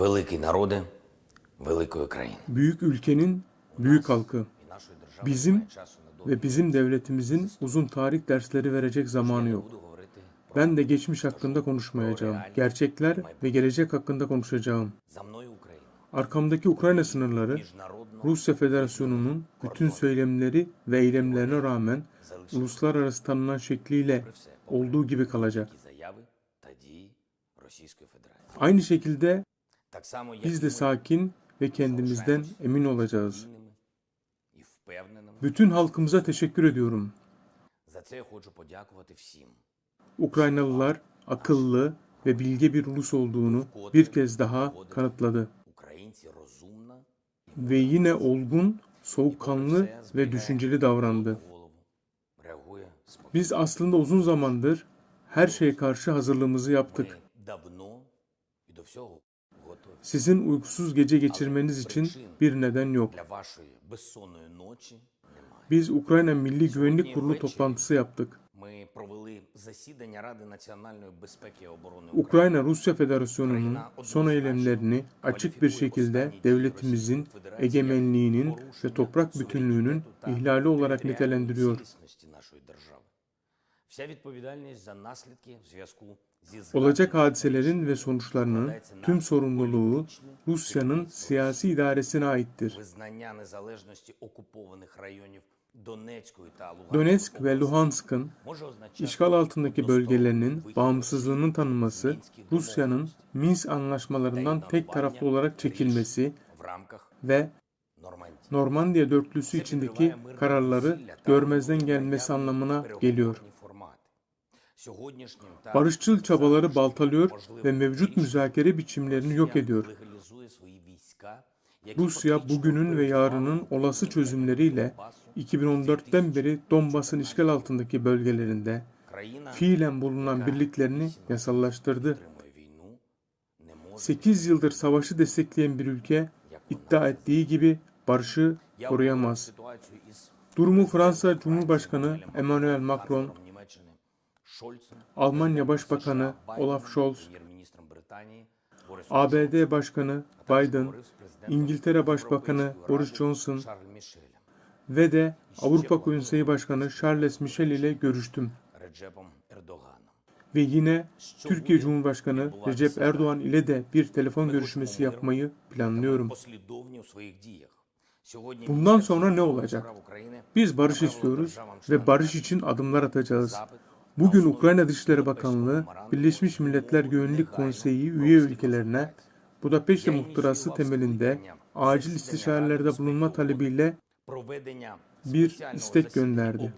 великий народи великої країни. Büyük ülkenin büyük halkı. І нашої держави Bizim немає часу на довгі. ve bizim devletimizin uzun tarih dersleri verecek zamanı yok. Буду говорити Ben de geçmiş hakkında konuşmayacağım. Gerçekler ve gelecek hakkında konuşacağım. за мною Україна. Arkamdaki Ukrayna sınırları Міжнародно Rusya Federasyonu'nun bütün söylemleri ve eylemlerine rağmen uluslararası tanınan şekliyle при все olduğu gibi kalacak. такі заяви та дії Російської Федерації. Aynı şekilde Так само, як biz de sakin ve kendimizden emin olacağız. Bütün halkımıza teşekkür ediyorum. Ukraynalılar akıllı ve bilge bir ulus olduğunu bir kez daha kanıtladı. Ve yine olgun, soğukkanlı ve düşünceli davrandı. Biz aslında uzun zamandır her şeye karşı hazırlığımızı yaptık. Sizin uykusuz gece geçirmeniz için bir neden yok. Для вашої безсонної ночі немає. Biz Ukrayna Milli Güvenlik Kurulu toplantısı yaptık. Ми провели засідання Ради національної безпеки і оборони України. Ukrayna Rusya Federasyonu'nun son eylemlerini açık bir şekilde devletimizin egemenliğinin ve toprak bütünlüğünün ihlali olarak nitelendiriyor. цілісності нашої держави. Вся відповідальність за наслідки в зв'язку зі Olacak hadiselerin ve sonuçlarının tüm sorumluluğu Rusya'nın siyasi idaresine aittir. Donetsk ve Luhansk'ın işgal altındaki bölgelerinin bağımsızlığının tanınması, Rusya'nın Minsk anlaşmalarından tek taraflı olarak çekilmesi ve Normandiya dörtlüsü içindeki kararları görmezden gelmesi anlamına geliyor. Barışçıl çabaları baltalıyor ve mevcut müzakere biçimlerini yok ediyor. Rusya bugünün ve yarının olası çözümleriyle 2014'ten beri Donbas'ın işgal altındaki bölgelerinde fiilen bulunan birliklerini yasallaştırdı. 8 yıldır savaşı destekleyen bir ülke iddia ettiği gibi barışı koruyamaz. Durumu Fransa Cumhurbaşkanı Emmanuel Macron Almanya Başbakanı Olaf Scholz, ABD Başkanı Biden, İngiltere Başbakanı Boris Johnson ve de Avrupa Konseyi Başkanı Charles Michel ile görüştüm. Ve yine Türkiye Cumhurbaşkanı Recep Erdoğan ile de bir telefon görüşmesi yapmayı planlıyorum. Bundan sonra ne olacak? Biz barış istiyoruz ve barış için adımlar atacağız. Bugün Ukrayna Dışişleri Bakanlığı, Birleşmiş Milletler Güvenlik Konseyi üye ülkelerine Budapeşte muhtırası temelinde acil istişarelerde bulunma talebiyle bir istek gönderdi.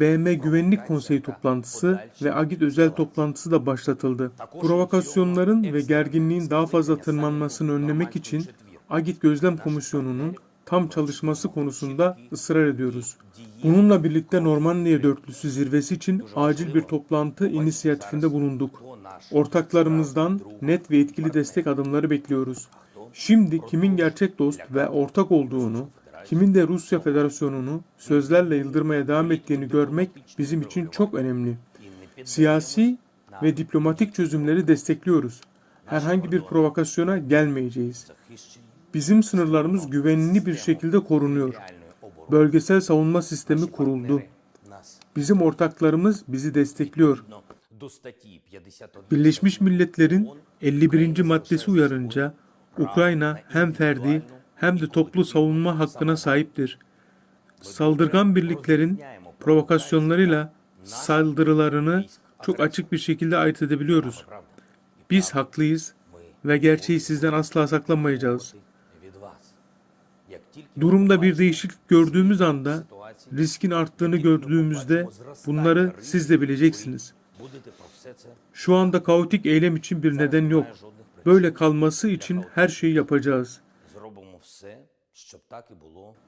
BM Güvenlik Konseyi toplantısı ve AGİT özel toplantısı da başlatıldı. Provokasyonların ve gerginliğin daha fazla tırmanmasını önlemek için AGİT Gözlem Komisyonu'nun tam çalışması konusunda ısrar ediyoruz. Bununla birlikte Normandiya dörtlüsü zirvesi için acil bir toplantı inisiyatifinde bulunduk. Ortaklarımızdan net ve etkili destek adımları bekliyoruz. Şimdi kimin gerçek dost ve ortak olduğunu, kimin de Rusya Federasyonu'nu sözlerle yıldırmaya devam ettiğini görmek bizim için çok önemli. Siyasi ve diplomatik çözümleri destekliyoruz. Herhangi bir provokasyona gelmeyeceğiz. Bizim sınırlarımız güvenli bir şekilde korunuyor. Bölgesel savunma sistemi kuruldu. Bizim ortaklarımız bizi destekliyor. Birleşmiş Milletler'in 51. maddesi uyarınca Ukrayna hem ferdi hem de toplu savunma hakkına sahiptir. Saldırgan birliklerin provokasyonlarıyla saldırılarını çok açık bir şekilde ayırt edebiliyoruz. Biz haklıyız ve gerçeği sizden asla saklamayacağız. Durumda bir değişiklik gördüğümüz anda, riskin arttığını gördüğümüzde bunları siz de bileceksiniz. Şu anda kaotik eylem için bir neden yok. Böyle kalması için her şeyi yapacağız.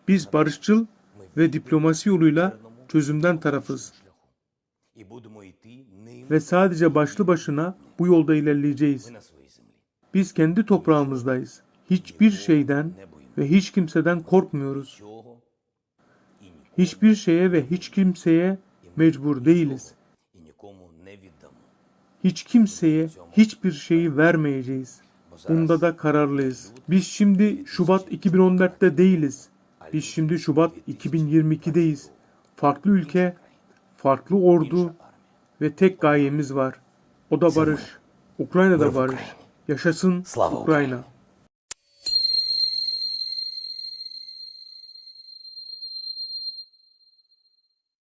Biz barışçıl ve diplomasi yoluyla çözümden tarafız. Ve sadece başlı başına bu yolda ilerleyeceğiz. Biz kendi toprağımızdayız. Hiçbir şeyden, ve hiç kimseden korkmuyoruz. Hiçbir şeye ve hiç kimseye mecbur değiliz. Hiç kimseye hiçbir şeyi vermeyeceğiz. Bunda da kararlıyız. Biz şimdi Şubat 2014'te değiliz. Biz şimdi Şubat 2022'deyiz. Farklı ülke, farklı ordu ve tek gayemiz var. O da barış. Ukrayna'da barış. Yaşasın Ukrayna.